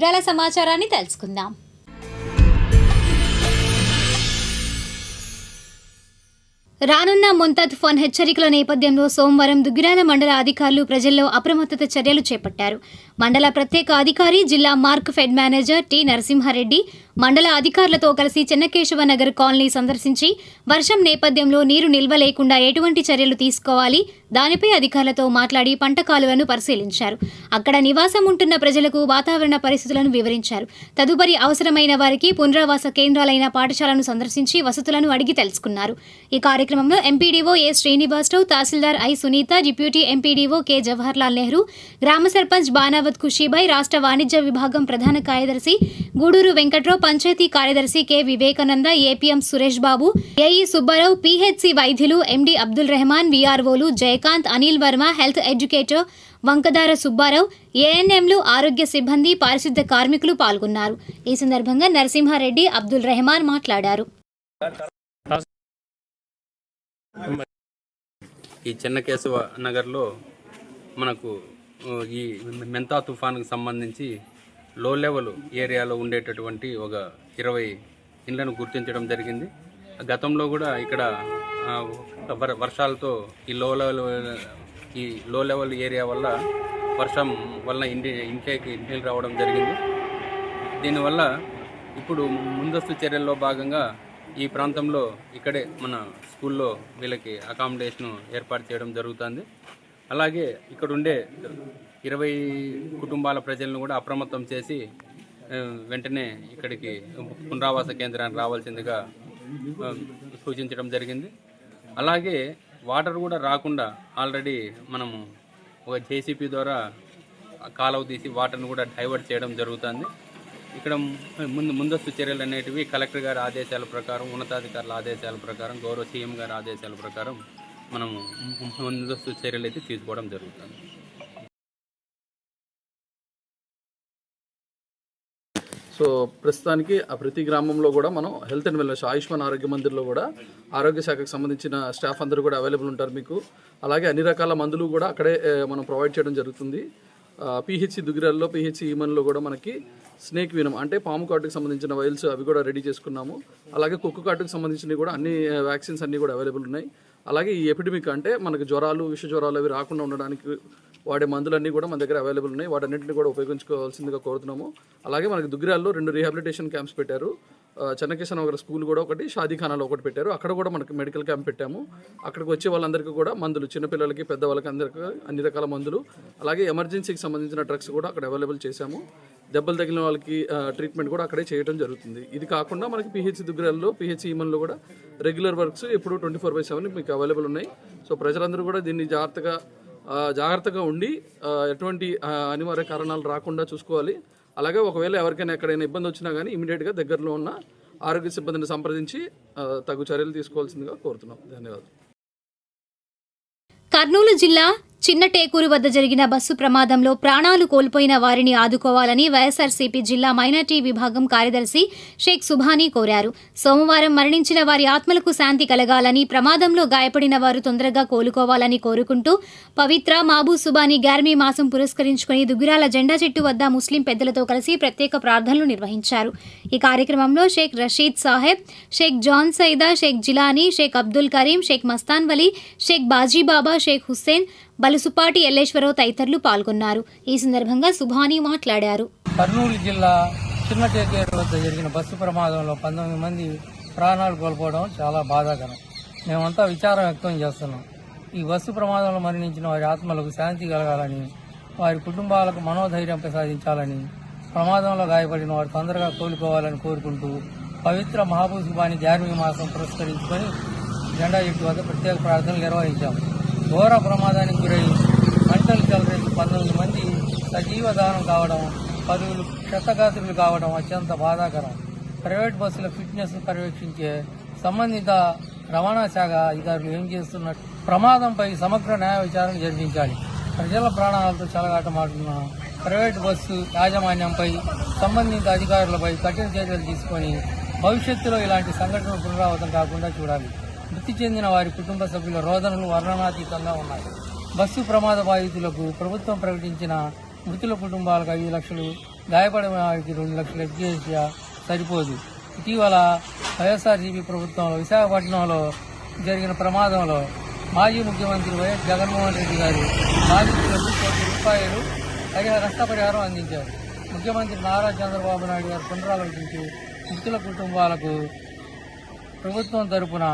వివరాల సమాచారాన్ని తెలుసుకుందాం. రానున్న మొంతా తుఫాన్ హెచ్చరికల నేపథ్యంలో సోమవారం దుగ్గిరాల మండల అధికారులు ప్రజల్లో అప్రమత్తత చర్యలు చేపట్టారు. మండల ప్రత్యేక అధికారి జిల్లా mark fed manager T Narasimhareddy మండల అధికారులతో కలిసి చెన్నకేశవ నగర్ కాలనీ సందర్శించి వర్షం నేపథ్యంలో నీరు నిల్వ లేకుండా ఎటువంటి చర్యలు తీసుకోవాలి? దానిపై అధికారులతో మాట్లాడి పంట కాలువలను పరిశీలించారు. అక్కడ నివాసం ఉంటున్న ప్రజలకు వాతావరణ పరిస్థితులను వివరించారు. తదుపరి అవసరమైన వారికి పునరావాస కేంద్రాలైన పాఠశాలను సందర్శించి వసతులను అడిగి తెలుసుకున్నారు. ఈ కార్యక్రమంలో MPDO A Srinivasarao tahsildar I Sunitha deputy MPDO K Jawaharlal Nehru గ్రామ సర్పంచ్ బానావత్ ఖుషీభాయ్ రాష్ట్ర వాణిజ్య విభాగం ప్రధాన కార్యదర్శి గూడూరు వెంకట్రావు పంచాయతీ కార్యదర్శి K Vivekananda APM Suresh Babu AE Subbarao PHC వైద్యులు ఎండి అబ్దుల్ రెహమాన్ విఆర్ఓలు జయకాంత్ అనిల్ వర్మ హెల్త్ ఎడ్యుకేటర్ వంకదార సుబ్బారావు ఏఎన్ఎంలు ఆరోగ్య సిబ్బంది పారిశుద్ధ కార్మికులు పాల్గొన్నారు. ఈ సందర్భంగా నరసింహారెడ్డి అబ్దుల్ రెహమాన్ మాట్లాడారు. ఈ చెన్నకేశవ నగర్లో మనకు ఈ మెంతా తుఫాన్కు సంబంధించి లో లెవెల్ ఏరియాలో ఉండేటటువంటి ఒక ఇరవై ఇండ్లను గుర్తించడం జరిగింది. గతంలో కూడా ఇక్కడ వర్- వర్షాలతో ఈ లో లెవెల్ ఈ లో లెవెల్ ఏరియా వల్ల వర్షం వల్ల ఇంటి ఇంట్లోకి నీళ్ళు రావడం జరిగింది. దీనివల్ల ఇప్పుడు ముందస్తు చర్యల్లో భాగంగా ఈ ప్రాంతంలో ఇక్కడే మన స్కూల్లో వీళ్ళకి అకామిడేషన్ ఏర్పాటు చేయడం జరుగుతుంది. అలాగే ఇక్కడ ఉండే ఇరవై కుటుంబాల ప్రజలను కూడా అప్రమత్తం చేసి వెంటనే ఇక్కడికి పునరావాస కేంద్రానికి రావాల్సిందిగా సూచించడం జరిగింది. అలాగే వాటర్ కూడా రాకుండా ఆల్రెడీ మనము ఒక జేసీపీ ద్వారా కాలువ తీసి వాటర్ను కూడా డైవర్ట్ చేయడం జరుగుతుంది. ఇక్కడ ముందు ముందస్తు చర్యలు అనేటివి కలెక్టర్ గారి ఆదేశాల ప్రకారం ఉన్నతాధికారుల ఆదేశాల ప్రకారం గౌరవ సీఎం గారి ఆదేశాల ప్రకారం మనము ముందస్తు చర్యలు అయితే తీసుకోవడం జరుగుతుంది. సో ప్రస్తుతానికి ఆ ప్రతి గ్రామంలో కూడా మనం హెల్త్ అండ్ వెల్నెస్ ఆయుష్మాన్ ఆరోగ్య మందిర్లో కూడా ఆరోగ్య శాఖకు సంబంధించిన స్టాఫ్ అందరూ కూడా అవైలబుల్ ఉంటారు మీకు. అలాగే అన్ని రకాల మందులు కూడా అక్కడే మనం ప్రొవైడ్ చేయడం జరుగుతుంది. పిహెచ్సి దుగిరాల్లో పిహెచ్సి ఈమన్లో కూడా మనకి స్నేక్ వినం అంటే పాము కాటుకు సంబంధించిన వైల్స్ అవి కూడా రెడీ చేసుకున్నాము. అలాగే కుక్కు కాటుకు సంబంధించినవి కూడా అన్ని వ్యాక్సిన్స్ అన్నీ కూడా అవైలబుల్ ఉన్నాయి. అలాగే ఈ ఎపిడమిక్ అంటే మనకు జ్వరాలు విష జ్వరాలు అవి రాకుండా ఉండడానికి వాడే మందులన్నీ కూడా మన దగ్గర అవైలబుల్ ఉన్నాయి. వాటన్నింటిని కూడా ఉపయోగించుకోవాల్సిందిగా కోరుతున్నాము. అలాగే మనకి దుగ్గిరాల్లో రెండు రీహాబిలిటేషన్ క్యాంప్స్ పెట్టారు. ఆ, చెన్నకేశవ స్కూల్ కూడా ఒకటి షాదీఖానాలో ఒకటి పెట్టారు. అక్కడ కూడా మనకి మెడికల్ క్యాంప్ పెట్టాము. అక్కడికి వచ్చే వాళ్ళందరికీ కూడా మందులు చిన్నపిల్లలకి పెద్దవాళ్ళకి అందరికీ అన్ని రకాల మందులు. అలాగే ఎమర్జెన్సీకి సంబంధించిన డ్రగ్స్ కూడా అక్కడ అవైలబుల్ చేశాము. దెబ్బలు తగిలిన వాళ్ళకి ట్రీట్మెంట్ కూడా అక్కడే చేయడం జరుగుతుంది. ఇది కాకుండా మనకి పిహెచ్ దుగ్గరాల్లో పిహెచ్ ఈమన్లో కూడా రెగ్యులర్ వర్క్స్ ఇప్పుడు ట్వంటీ ఫోర్ బై సెవెన్ మీకు అవైలబుల్ ఉన్నాయి. సో ప్రజలందరూ కూడా దీన్ని జాగ్రత్తగా జాగ్రత్తగా ఉండి ఎటువంటి అనివార్య కారణాలు రాకుండా చూసుకోవాలి. అలాగే ఒకవేళ ఎవరికైనా ఎక్కడైనా ఇబ్బంది వచ్చినా కానీ ఇమీడియట్గా దగ్గరలో ఉన్న ఆరోగ్య సిబ్బందిని సంప్రదించి తగు చర్యలు తీసుకోవాల్సిందిగా కోరుతున్నాం. ధన్యవాదాలు. కర్నూలు జిల్లా చిన్న టేకూరు వద్ద జరిగిన బస్సు ప్రమాదంలో ప్రాణాలు కోల్పోయిన వారిని ఆదుకోవాలని వైఎస్ఆర్సీపీ జిల్లా మైనార్టీ విభాగం కార్యదర్శి షేక్ సుభానీ కోరారు. సోమవారం మరణించిన వారి ఆత్మలకు శాంతి కలగాలని ప్రమాదంలో గాయపడిన వారు తొందరగా కోలుకోవాలని కోరుకుంటూ పవిత్ర మాబూ సుబానీ గ్యార్మీ మాసం పురస్కరించుకుని దుగ్గిరాల జెండా చెట్టు వద్ద ముస్లిం పెద్దలతో కలిసి ప్రత్యేక ప్రార్థనలు నిర్వహించారు. ఈ కార్యక్రమంలో షేక్ రషీద్ సాహెబ్ షేక్ జాన్ సైదా షేక్ జిలానీ షేక్ అబ్దుల్ కరీం షేక్ మస్తాన్ వలీ షేక్ బాజీబాబా షేక్ హుస్సేన్ బలుసుపాటి ఎల్లేశ్వరరావు తదితరులు పాల్గొన్నారు. ఈ సందర్భంగా సుభాని మాట్లాడారు. కర్నూలు జిల్లా చిన్న టేకేరు వద్ద జరిగిన బస్సు ప్రమాదంలో పంతొమ్మిది మంది ప్రాణాలు కోల్పోవడం చాలా బాధాకరం. మేమంతా విచారం వ్యక్తం చేస్తున్నాం. ఈ బస్సు ప్రమాదంలో మరణించిన వారి ఆత్మలకు శాంతి కలగాలని వారి కుటుంబాలకు మనోధైర్యం ప్రసాదించాలని ప్రమాదంలో గాయపడిన వారు తొందరగా కోలుకోవాలని కోరుకుంటూ పవిత్ర మహాబూసుబాని ధార్మిక మాసం పురస్కరించుకొని జెండా చెట్టు వద్ద ప్రత్యేక ప్రార్థనలు నిర్వహించాము ఘోర ప్రమాదానికి గురై మంటలు చెలరేసి పంతొమ్మిది మంది సజీవ దానం కావడం పలువురు క్షతగాత్రులు కావడం అత్యంత బాధాకరం. ప్రైవేట్ బస్సుల ఫిట్నెస్ పర్యవేక్షించే సంబంధిత రవాణా శాఖ అధికారులు ఏం చేస్తున్నట్టు ప్రమాదంపై సమగ్ర న్యాయ విచారణ జరిపించాలి. ప్రజల ప్రాణాలతో చెలగాటమాడుతున్న ప్రైవేట్ బస్సు యాజమాన్యంపై సంబంధిత అధికారులపై కఠిన చర్యలు తీసుకొని భవిష్యత్తులో ఇలాంటి సంఘటనలు పునరావృతం కాకుండా చూడాలి. మృతి చెందిన వారి కుటుంబ సభ్యుల రోదనలు వర్ణనాతీతంగా ఉన్నాయి. బస్సు ప్రమాద బాధితులకు ప్రభుత్వం ప్రకటించిన మృతుల కుటుంబాలకు ఐదు లక్షలు గాయపడిన వారికి రెండు లక్షలు ఎడ్యుకేషన్ సరిపోదు. ఇటీవల వైఎస్ఆర్సీపీ ప్రభుత్వంలో విశాఖపట్నంలో జరిగిన ప్రమాదంలో మాజీ ముఖ్యమంత్రి వైఎస్ జగన్మోహన్ రెడ్డి గారు బాధితులకు కోటి రూపాయలు పరిహార నష్టపరిహారం అందించారు. ముఖ్యమంత్రి నారా చంద్రబాబు నాయుడు గారు పునరాలోచించి మృతుల కుటుంబాలకు ప్రభుత్వం తరపున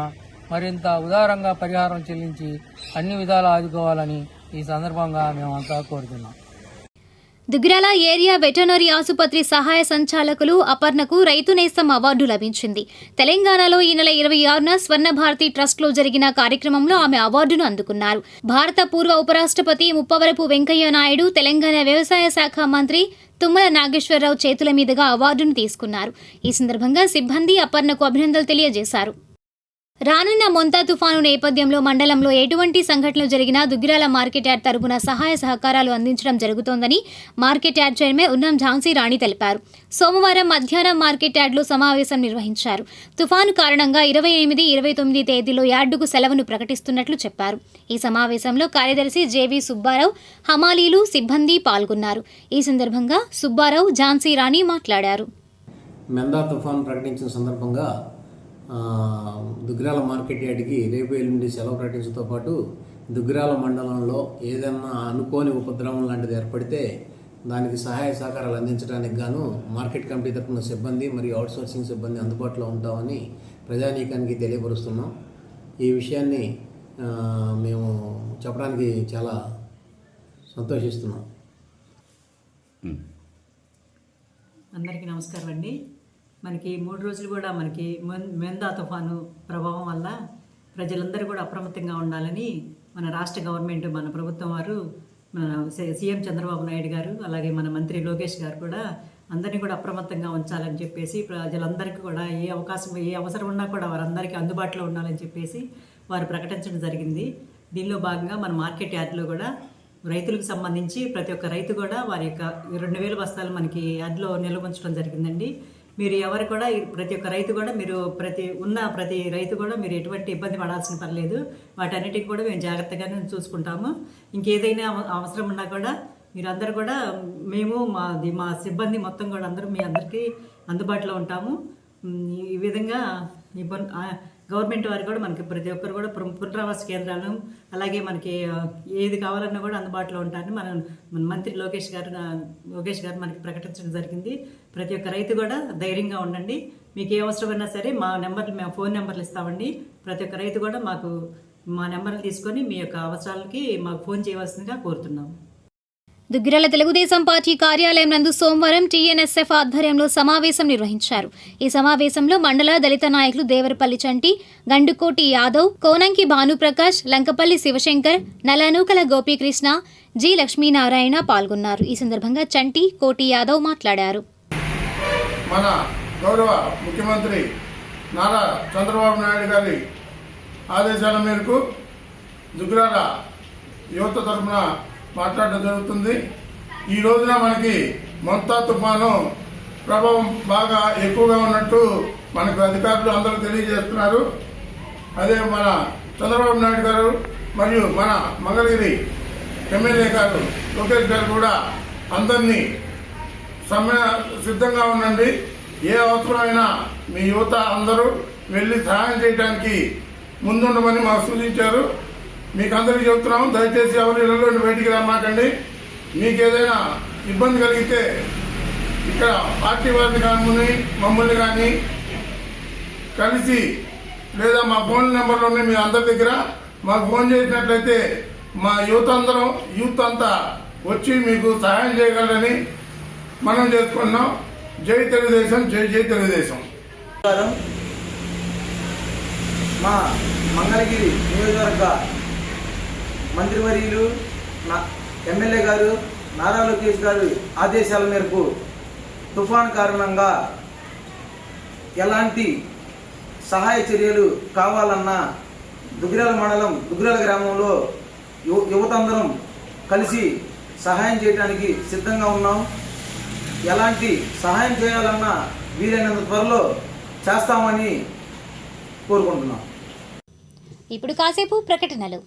మరింత ఉదారంగా పరిహారం చెల్లించి అన్ని విధాలు ఆదుకోవాలని ఈ సందర్భంగా మేమంతా కోరుతున్నాం. దుగ్గిరాల ఏరియా వెటర్నరీ ఆసుపత్రి సహాయ సంచాలకులు అపర్ణకు రైతు నేస్తం అవార్డు లభించింది. తెలంగాణలో ఈ నెల ఇరవై ఆరున స్వర్ణ భారతి ట్రస్ట్లో జరిగిన కార్యక్రమంలో ఆమె అవార్డును అందుకున్నారు. భారత పూర్వ ఉపరాష్ట్రపతి ముప్పవరపు వెంకయ్య నాయుడు తెలంగాణ వ్యవసాయ శాఖ మంత్రి తుమ్మల నాగేశ్వరరావు చేతుల మీదుగా అవార్డును తీసుకున్నారు. ఈ సందర్భంగా సిబ్బంది అపర్ణకు అభినందనలు తెలియజేశారు. రానున్న మొంతా తుఫాను నేపథ్యంలో మండలంలో ఎటువంటి సంఘటనలు జరిగినా దుగ్గిరాల మార్కెట్ యార్డ్ తరపున సహాయ సహకారాలు అందించడం జరుగుతోందని మార్కెట్ యార్డ్ చైర్మన్ ఉన్నం ఝాన్సీ రాణి తెలిపారు. సోమవారం మధ్యాహ్నం మార్కెట్ యార్డ్లో సమావేశం నిర్వహించారు. తుఫాను కారణంగా ఇరవై ఎనిమిది ఇరవై తొమ్మిది తేదీలో యార్డుకు సెలవును ప్రకటిస్తున్నట్లు చెప్పారు. ఈ సమావేశంలో కార్యదర్శి జేవి సుబ్బారావు హమాలీలు సిబ్బంది పాల్గొన్నారు. ఈ సందర్భంగా సుబ్బారావు ఝాన్సీ రాణి మాట్లాడారు. మెందా తుఫాను ప్రకటించిన సందర్భంగా దుగ్గరాల మార్కెట్ యార్డ్కి రేపు ఎల్లుండి సెలవు ప్రకటించడంతో పాటు దుగ్గిరాల మండలంలో ఏదన్నా అనుకోని ఉపద్రవం లాంటిది ఏర్పడితే దానికి సహాయ సహకారాలు అందించడానికి గాను మార్కెట్ కమిటీ తరఫున సిబ్బంది మరియు అవుట్సోర్సింగ్ సిబ్బంది అందుబాటులో ఉంటామని ప్రజానీకానికి తెలియపరుస్తున్నాం. ఈ విషయాన్ని మేము చెప్పడానికి చాలా సంతోషిస్తున్నాం. అందరికీ నమస్కారం అండి మనకి మూడు రోజులు కూడా మనకి మెన్- మెందా తుఫాను ప్రభావం వల్ల ప్రజలందరూ కూడా అప్రమత్తంగా ఉండాలని మన రాష్ట్ర గవర్నమెంట్ మన ప్రభుత్వం వారు మన సీఎం చంద్రబాబు నాయుడు గారు అలాగే మన మంత్రి లోకేష్ గారు కూడా అందరినీ కూడా అప్రమత్తంగా ఉంచాలని చెప్పేసి ప్రజలందరికీ కూడా ఏ అవకాశం ఏ అవసరం ఉన్నా కూడా వారందరికీ అందుబాటులో ఉండాలని చెప్పేసి వారు ప్రకటించడం జరిగింది. దీనిలో భాగంగా మన మార్కెట్ యార్డ్లో కూడా రైతులకు సంబంధించి ప్రతి ఒక్క రైతు కూడా వారి యొక్క రెండు వేల బస్తాలు మనకి యాడ్లో నిల్వ ఉంచడం జరిగిందండి. మీరు ఎవరు కూడా ప్రతి ఒక్క రైతు కూడా మీరు ప్రతి ఉన్న ప్రతి రైతు కూడా మీరు ఎటువంటి ఇబ్బంది పడాల్సిన పని లేదు. వాటన్నిటికి కూడా మేము జాగ్రత్తగానే చూసుకుంటాము. ఇంకేదైనా అవ- అవసరం ఉన్నా కూడా మీరందరూ కూడా మేము మాది మా సిబ్బంది మొత్తం కూడా అందరూ మీ అందరికీ అందుబాటులో ఉంటాము. ఈ విధంగా ఇబ్బంది గవర్నమెంట్ వారు కూడా మనకి ప్రతి ఒక్కరు కూడా పునరావాస కేంద్రాలు అలాగే మనకి ఏది కావాలన్నా కూడా అందుబాటులో ఉంటారని మన మన మంత్రి లోకేష్ గారు లోకేష్ గారు మనకి ప్రకటించడం జరిగింది. ప్రతి ఒక్క రైతు కూడా ధైర్యంగా ఉండండి. మీకు ఏ అవసరమైనా సరే మా నెంబర్లు మేము ఫోన్ నెంబర్లు ఇస్తామండి. ప్రతి ఒక్క రైతు కూడా మాకు మా నెంబర్లు తీసుకొని మీ యొక్క అవసరాలకి మాకు ఫోన్ చేయవలసిందిగా కోరుతున్నాము. దుగ్గిరాల తెలుగుదేశం పార్టీ కార్యాలయం నందు సోమవారం టీఎన్ఎస్ఎఫ్ ఆధ్వర్యంలో సమావేశం నిర్వహించారు. ఈ సమావేశంలో మండల దళిత నాయకులు దేవరపల్లి చంటి గండుకోటి యాదవ్ కోనంకి భానుప్రకాష్ లంకపల్లి శివశంకర్ నలనూకల గోపీకృష్ణ జి లక్ష్మీనారాయణ పాల్గొన్నారు. ఈ సందర్భంగా చంటి కోటి యాదవ్ మాట్లాడారు. మన గౌరవ ముఖ్యమంత్రి నారా చంద్రబాబు నాయుడు గారి ఆదేశాల మేరకు దుగ్గిరాల యువత తరఫున మాట్లాడడం జరుగుతుంది. ఈ రోజున మనకి మొత్తా తుఫాను ప్రభావం బాగా ఎక్కువగా ఉన్నట్టు మనకు అధికారులు అందరూ తెలియజేస్తున్నారు. అదే మన చంద్రబాబు నాయుడు గారు మరియు మన మంగళగిరి ఎమ్మెల్యే గారు లోకేష్ గారు కూడా అందరినీ సమ్మె సిద్ధంగా ఉండండి. ఏ అవసరమైనా మీ యువత అందరూ వెళ్ళి సహాయం చేయడానికి ముందుండమని మాకు సూచించారు. మీకు అందరికీ చెప్తున్నాము దయచేసి ఎవరు ఇళ్ళలో బయటికి రమ్మాకండి. మీకు ఏదైనా ఇబ్బంది కలిగితే ఇక్కడ పార్టీ వారిని కానీ మమ్మల్ని కానీ కలిసి లేదా మా ఫోన్ నెంబర్లు ఉన్నాయి మీ అందరి దగ్గర మాకు ఫోన్ చేసినట్లయితే మా యూత్ అందరం యూత్ అంతా వచ్చి మీకు సహాయం చేయగలరని మనం చేసుకున్నాం. జై తెలుగుదేశం జై జై తెలుగుదేశం. మా మంగళగిరి నియోజకవర్గ మంత్రివర్యులు నా ఎమ్మెల్యే గారు నారా లోకేష్ గారు ఆదేశాల మేరకు తుఫాన్ కారణంగా ఎలాంటి సహాయ చర్యలు కావాలన్నా దుగ్గిరాల మండలం దుగ్గిరాల గ్రామంలో యువ యువతందరం కలిసి సహాయం చేయడానికి సిద్ధంగా ఉన్నాం. ఎలాంటి సహాయం చేయాలన్నా వీలైనంత త్వరలో చేస్తామని కోరుకుంటున్నాం. ఇప్పుడు కాసేపు ప్రకటనలు.